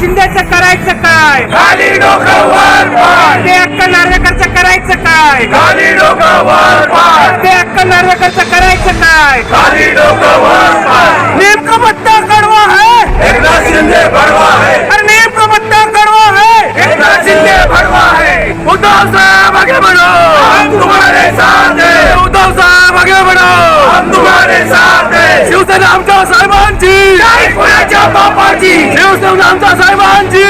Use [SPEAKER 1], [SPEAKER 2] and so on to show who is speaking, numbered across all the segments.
[SPEAKER 1] शिंदेचं करायचं काय?
[SPEAKER 2] खाली डोकं वर पाय
[SPEAKER 1] ते अक्क नार्वेकरचं करायचं काय?
[SPEAKER 2] खाली डोकं वर पाय
[SPEAKER 1] ते अक्क नार्वेकरचं करायचं काय?
[SPEAKER 2] खाली डोकं वर पाय
[SPEAKER 1] नेमकं बत्ता कडवा है
[SPEAKER 2] एकनाथ शिंदे भडवा है
[SPEAKER 1] अरे नेमकं बत्ता कडवा है
[SPEAKER 2] एकनाथ शिंदे भडवा है उद्धव साहब आगे बढ़ो. हम तुम्हारे साथ हैं. उद्धव साहब आगे बढ़ो. हम तुम्हारे साथ हैं. शिवसेना आमच्या साहेबांची नाही कुणाच्या बापाची! शिवसेना आमच्या साहेबांची!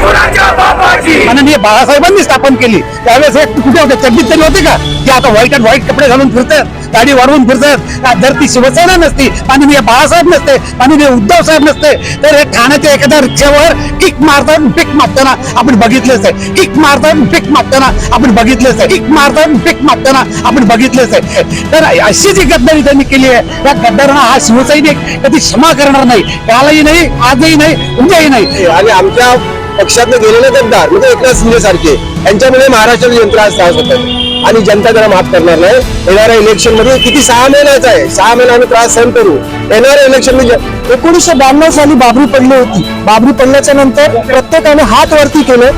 [SPEAKER 2] कुणाच्या बापाची!
[SPEAKER 3] माननीय बाळासाहेबांनी स्थापन केली. त्यावेळेस हे कुठे होते? चड्डीत तरी होते का? की आता व्हाईट अँड व्हाईट कपडे घालून फिरतात गाडी वाढवून फिरतात. जर ती शिवसेना नसती माननीय बाळासाहेब नसते माननीय उद्धव साहेब नसते. तर हे ठाण्याच्या एखाद्या रिक्षावर किक मारताना पिक मारताना आपण बघितलेच आहे. किक मारताना पिक मारताना आपण बघितलेच आहे. किक मारताना पिक मारताना आपण बघितलेच आहे. तर अशी जी गद्दारी त्यांनी केली आहे त्या गद्दारांना हा शिवसैनिक कधी क्षमा करणार नाही. कालही नाही आजही नाही उद्याही नाही.
[SPEAKER 4] आणि आमच्या पक्षातले गेलेले गद्दार म्हणजे एकनाथ शिंदे सारखे यांच्यामुळे महाराष्ट्राची जनता आज त्रास होत आणि जनता त्याला माफ करणार नाही. येणाऱ्या इलेक्शनमध्ये किती सहा महिन्याचा आहे. सहा महिना आम्ही त्रास सहन करू. येणाऱ्या इलेक्शनमध्ये
[SPEAKER 3] एकोणीसशे ब्याण्णव साली बाबरी पडली होती. बाबरी पडल्याच्या नंतर प्रत्येकाने हात वरती केलं.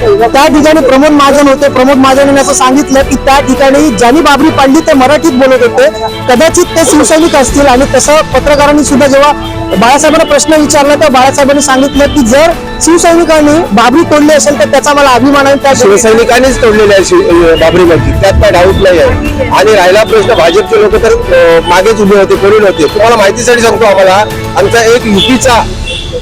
[SPEAKER 3] त्या ठिकाणी प्रमोद महाजन होते. प्रमोद महाजन यांनी असं सांगितलं की त्या ठिकाणी ज्यांनी बाबरी पाडली ते मराठीत बोलत होते. कदाचित ते शिवसैनिक असतील आणि तसं पत्रकारांनी सुद्धा जेव्हा बाळासाहेबांना प्रश्न विचारला तर बाळासाहेबांनी सांगितलं की जर शिवसैनिकांनी बाबरी तोडली असेल तर त्याचा मला अभिमान आहे. त्या
[SPEAKER 4] शिवसैनिकांनीच तोडलेली आहे बाबरी अं, त्यात काय डाऊट नाही आहे. आणि राहिला प्रश्न भाजपचे लोक तर मागेच उभे होते कोणी नव्हते. तुम्हाला माहितीसाठी सांगतो आम्हाला आमचा एक युपीचा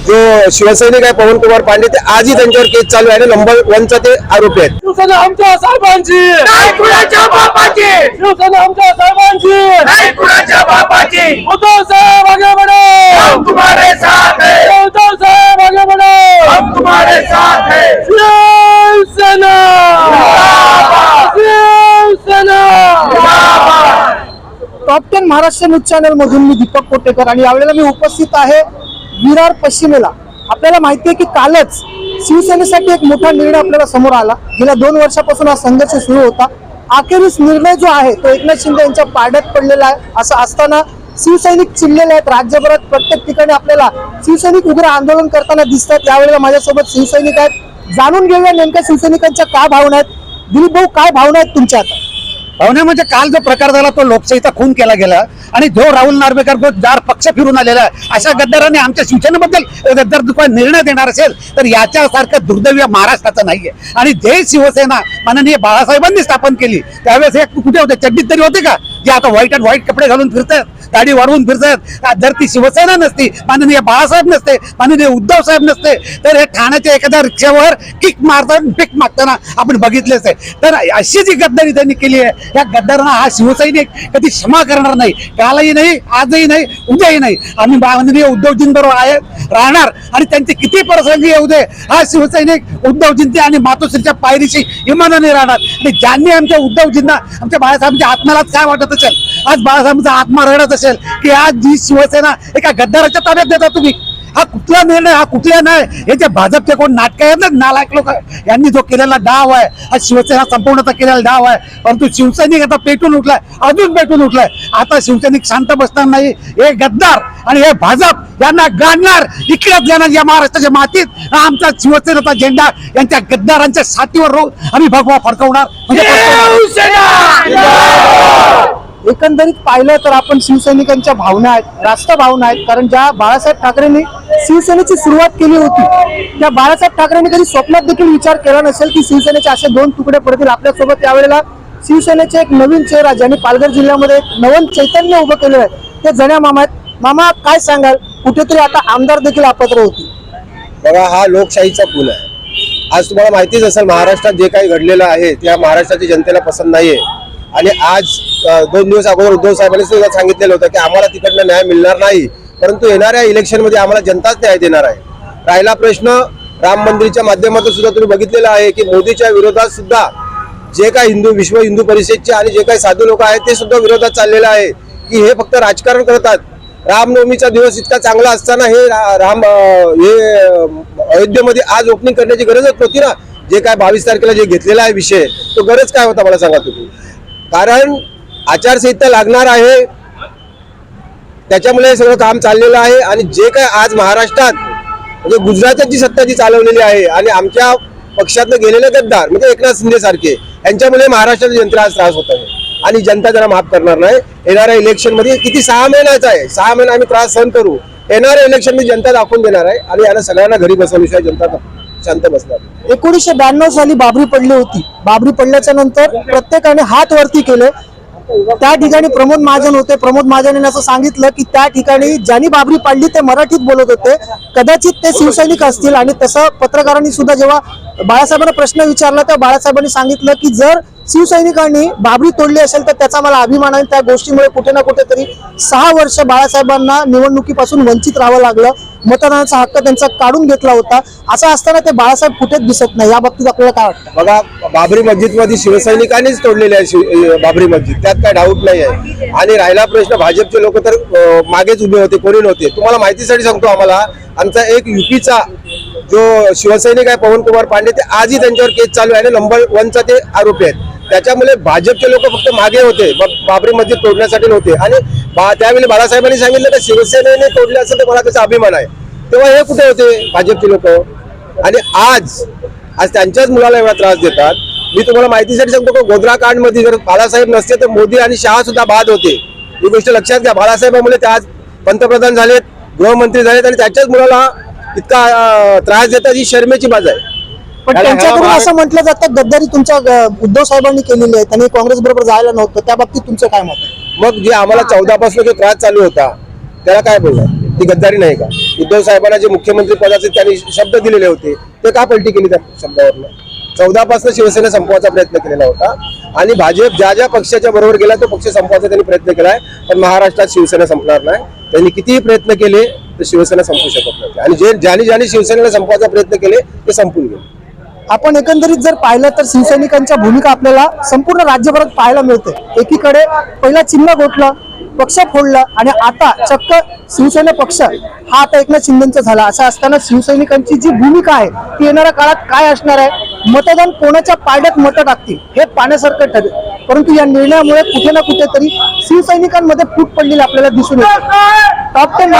[SPEAKER 4] जो शिवसैनिक आहे पवन कुमार पांडे ते आजही त्यांच्यावर केस चालू आहे आणि नंबर वनचा ते आरोपी आहेत.
[SPEAKER 3] शिवसेना आमच्या साहेबांची!
[SPEAKER 2] नाही कुणाच्या बापाची!
[SPEAKER 3] शिवसेना आमच्या साहेबांची!
[SPEAKER 2] नाही कुणाच्या बापाची!
[SPEAKER 3] उद्धव साहेब आगे बढ़ो!
[SPEAKER 2] हम तुम्हारे साथ हैं।
[SPEAKER 3] उद्धव साहेब आगे बढ़ो!
[SPEAKER 2] हम तुम्हारे साथ हैं।
[SPEAKER 3] Shiv Sena! Shiv Sena! Top ten Maharashtra news channel मधून मी दीपक कोटेकर आणि यावेळेला मी उपस्थित आहे विरार पश्चिमेला. आपल्याला माहिती आहे की कालच शिवसेनेसाठी एक मोठा निर्णय आपल्याला समोर आला. गेल्या दोन वर्षापासून हा संघर्ष सुरू होता. अखेरीस निर्णय जो आहे तो एकनाथ शिंदे यांच्या पाड्यात पडलेला आहे. असं असताना शिवसैनिक चिडलेले आहेत. राज्यभरात प्रत्येक ठिकाणी आपल्याला शिवसैनिक उग्र आंदोलन करताना दिसतात. यावेळेला माझ्यासोबत शिवसैनिक आहेत. जाणून घेऊया नेमक्या शिवसैनिकांच्या काय भावना आहेत. दिलीप भाऊ काय भावना आहेत तुमच्या आता? भावना म्हणजे काल जो प्रकार झाला तो लोकशाहीचा खून केला गेला. आणि जो राहुल नार्वेकर जो जार पक्ष फिरून आलेला आहे अशा गद्दाराने आमच्या शिवसेनेबद्दल जर दुपार निर्णय देणार असेल तर याच्यासारखं दुर्दैव्य महाराष्ट्राचं नाहीये. आणि जे शिवसेना माननीय बाळासाहेबांनी स्थापन केली. त्यावेळेस हे कुठे होते? चड्डीत तरी होते का? जे आता व्हाईट अँड व्हाईट कपडे घालून फिरतात गाडी वाढवून फिरतात. जर ती शिवसेना नसती माननीय बाळासाहेब नसते माननीय उद्धव साहेब नसते तर हे ठाण्याच्या एखाद्या रिक्षावर किक मारताना पिक मागताना आपण बघितलेच आहे. तर अशी जी गद्दारी त्यांनी केली आहे या गद्दारांना हा शिवसैनिक कधी क्षमा करणार नाही. कालही नाही आजही नाही उद्याही नाही. आम्ही माननीय उद्धवजींबरोबर आहे राहणार. आणि त्यांचे किती प्रसंगी येऊ दे हा शिवसैनिक उद्धवजींचे आणि मातोश्रीच्या पायरीशी इमानाने राहणार. आणि ज्यांनी आमच्या उद्धवजींना आमच्या बाळासाहेबांच्या आत्म्यालाच काय वाटत असेल आज बाळासाहेबांचा आत्मा रडत असेल की आज जी शिवसेना एका गद्दाराच्या ताब्यात देता तुम्ही. हा कुठला निर्णय हा कुठला नाही हे जे भाजपचे कोण नाटक आहेत ना नालायक लोक यांनी जो केलेला डाव आहे हा शिवसेना संपवण्याचा केलेला डाव आहे. परंतु शिवसैनिक आता पेटून उठलाय अजून पेटून उठलाय. आता शिवसैनिक शांत बसणार नाही. हे गद्दार आणि हे भाजप यांना गाडणार इकडेच जाणार या महाराष्ट्राच्या मातीत. हा आमचा शिवसेनेचा झेंडा यांच्या गद्दारांच्या छातीवर रोज आम्ही भगवा फडकवणार. म्हणजे. एकंदरीत पाहिलं तर आपण शिवसैनिकांच्या भावना आहेत राष्ट्र भावना आहेत. कारण ज्या बाळासाहेब ठाकरेंनी शिवसेनेची सुरुवात केली होती त्या बाळासाहेब ठाकरेंनी कधी स्वप्नात देखील विचार केला नसेल की शिवसेनेचे असे दोन तुकडे पडतील आपल्यासोबत. त्यावेळेला शिवसेनेचे एक नवीन चेहरा ज्यांनी पालघर जिल्ह्यामध्ये एक नवीन चैतन्य उभं केलेलं आहे ते जण्या मामा आहेत. मामा काय सांगाल? कुठेतरी आता आमदार देखील अपात्र होती
[SPEAKER 4] बघा हा लोकशाहीचा पूल आहे. आज तुम्हाला माहितीच असेल महाराष्ट्रात जे काही घडलेलं आहे त्या महाराष्ट्राच्या जनतेला पसंत नाहीये. आणि आज दोन दिवस अगोदर उद्धव साहेबांनी सुद्धा सांगितलेलं होतं की आम्हाला तिकडनं न्याय मिळणार नाही परंतु येणाऱ्या इलेक्शनमध्ये आम्हाला जनताच न्याय देणार आहे. राहिला प्रश्न राम मंदिरच्या माध्यमातून सुद्धा तुम्ही बघितलेला आहे की मोदीच्या विरोधात सुद्धा जे काही हिंदू विश्व हिंदू परिषदचे आणि जे काही साधू लोक आहेत ते सुद्धा विरोधात चाललेलं आहे की हे फक्त राजकारण करतात. रामनवमीचा दिवस इतका चांगला असताना हे रा- राम हे अयोध्येमध्ये आज ओपनिंग करण्याची गरजच नव्हती ना? जे काय बावीस तारखेला जे घेतलेला आहे विषय तो गरज काय होता मला सांगा तुम्ही? कारण आचारसंहिता लागणार आहे. त्याच्यामुळे सगळं काम चाललेलं आहे आणि जे काय आज महाराष्ट्रात म्हणजे गुजरातात जी सत्ता जी चालवलेली आहे आणि आमच्या पक्षातनं गेलेले गद्दार म्हणजे एकनाथ शिंदे सारखे यांच्यामुळे महाराष्ट्राच्या जनतेला आज त्रास होत आहे. आणि जनता जरा माफ करणार नाही. येणाऱ्या इलेक्शनमध्ये किती सहा महिन्याचा आहे. सहा महिने आम्ही त्रास सहन करू. येणाऱ्या इलेक्शनमध्ये जनता दाखवून देणार आहे आणि याला सगळ्यांना घरी बसवल्याशिवाय जनता शांत बसणार
[SPEAKER 5] एकोणीसशे ब्याण्णव साली बाबरी पडली होती. बाबरी पडल्याच्या नंतर प्रत्येकाने हात वरती केले. त्या ठिकाणी प्रमोद महाजन होते. प्रमोद महाजन यांनी असं सांगितलं की त्या ठिकाणी ज्यांनी बाबरी पाडली ते मराठीत बोलत होते. कदाचित ते शिवसैनिक असतील आणि तसं पत्रकारांनी सुद्धा जेव्हा बाळासाहेबांना प्रश्न विचारला तेव्हा बाळासाहेबांनी सांगितलं की जर शिवसैनिकांनी बाबरी तोडली असेल तर त्याचा मला अभिमान आहे. त्या गोष्टीमुळे कुठे ना कुठेतरी सहा वर्ष बाळासाहेबांना निवडणुकीपासून वंचित राहावं लागलं. मतदानाचा हक्क त्यांचा काढून घेतला होता. असं असताना ते बाळासाहेब कुठेच दिसत नाही. या बाबतीत आपल्याला काय वाटतं?
[SPEAKER 4] बघा बाबरी मस्जिदमध्ये शिवसैनिकांनीच तोडलेली आहे बाबरी मस्जिद. त्यात काय डाऊट नाही आहे. आणि राहिला प्रश्न भाजपचे लोक तर मागेच उभे होते कोणी नव्हते. तुम्हाला माहितीसाठी सांगतो आम्हाला आमचा एक युपीचा जो शिवसैनिक आहे पवन कुमार पांडे ते आजही त्यांच्यावर केस चालू आहे आणि नंबर वनचा ते आरोपी आहेत. त्याच्यामुळे भाजपचे लोक फक्त मागे होते. बाबरी मस्जिद तोडण्यासाठी नव्हते. आणि बा- त्यावेळी बाळासाहेबांनी सांगितलं की शिवसेनेने तोडले असेल तर मला त्याचा अभिमान आहे. तेव्हा हे कुठे होते भाजपचे लोक? आणि आज आज त्यांच्याच मुलाला एवढा त्रास देतात. मी तुम्हाला माहितीसाठी सांगतो की गोधरा कांडमध्ये जर बाळासाहेब नसते तर मोदी आणि शहा सुद्धा बाद होते. ही गोष्ट लक्षात घ्या. बाळासाहेबांमुळे ते आज पंतप्रधान झालेत गृहमंत्री झालेत आणि त्याच्याच मुलाला इतका त्रास देतात ही शर्मेची बाज आहे.
[SPEAKER 5] पण त्यांच्याकडून असं म्हटलं जातं गद्दारी तुमच्या उद्धव साहेबांनी केलेली आहे त्यांनी काँग्रेस बरोबर जायला नव्हतं. त्या बाबतीत तुमचं काय मत
[SPEAKER 4] मग जे आम्हाला चौदा पासून जो त्रास चालू होता त्याला काय बोलणार? ती गद्दारी नाही का? उद्धव साहेबांना जे मुख्यमंत्री पदाचे त्यांनी शब्द दिलेले होते ते का पलटी केली त्या शब्दावरनं? चौदा पासून शिवसेना संपवायचा प्रयत्न केलेला होता आणि भाजप ज्या ज्या पक्षाच्या बरोबर गेला तो पक्ष संपवायचा त्यांनी प्रयत्न केलाय पण महाराष्ट्रात शिवसेना संपणार नाही. त्यांनी कितीही प्रयत्न केले तर शिवसेना संपू शकत नाही आणि जे ज्यांनी ज्यांनी शिवसेनेला संपवायचा प्रयत्न केले ते संपून गेले.
[SPEAKER 5] आपण एकंदरीत जर पाहिलं तर शिवसैनिकांच्या भूमिका आपल्याला संपूर्ण राज्यभरात पाहायला मिळते. एकीकडे पहिला चिन्ह गोठलं पक्ष फोडलं आणि आता चक्क शिवसेना पक्ष हा आता एकनाथ शिंदेचा झाला. असं असताना शिवसैनिकांची जी भूमिका आहे ती येणाऱ्या काळात काय असणार आहे? मतदान कोणाच्या पायड्यात मतं टाकतील? हे पाण्यासारखं ठरेल. परंतु या निर्णयामुळे कुठे ना कुठेतरी शिवसैनिकांमध्ये फूट पडलेली आपल्याला दिसून येते. Top ten